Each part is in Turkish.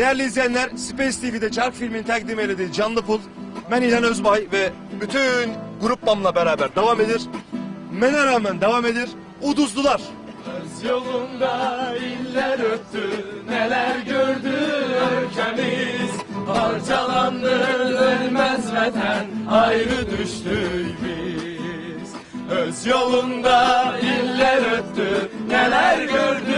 Değerli izleyenler, Space TV'de Çark filmin təqdim elədiyi Canlı Pul, mən İlhan Özbay ve bütün gruppamla beraber devam edir. Mənə rağmen devam edir. Uduzdular. Öz yolunda iller öttü, neler gördü ülkemiz. Parçalandı ölmez vatan, ayrı düştük biz. Öz yolunda iller öttü, neler gördü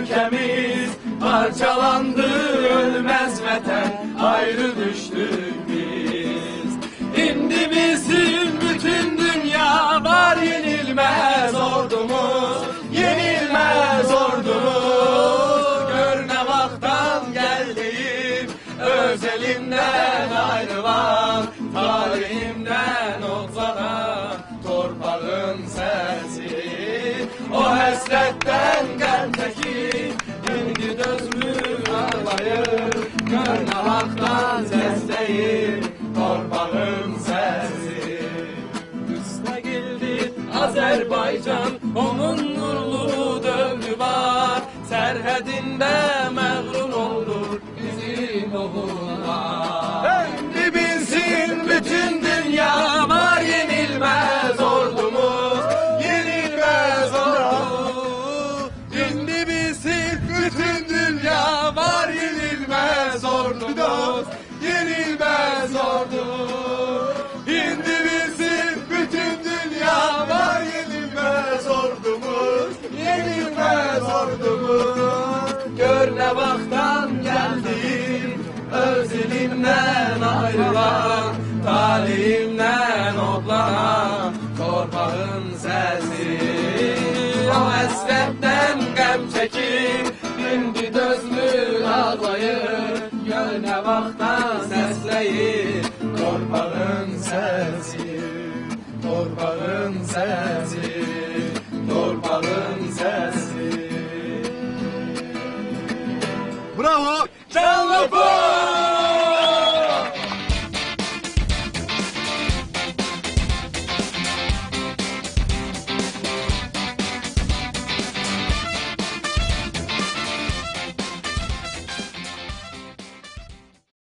ülkemiz. Parçalandı ölmez vatan, ayrı düştük biz. Şimdi bizim bütün dünya var yenilmez ordumuz, yenilmez ordumuz. Gör ne vaktan geldim, özelinden ayrılan, tarihimden Azerbaycan Onun Talimden otlanan Torpağın sesi O hasretten gem çekip Şimdi dözmür ağlayır Gör ne vaktan sesleyir Torpağın sesi Torpağın sesi Torpağın sesi Bravo. Canlı Pol!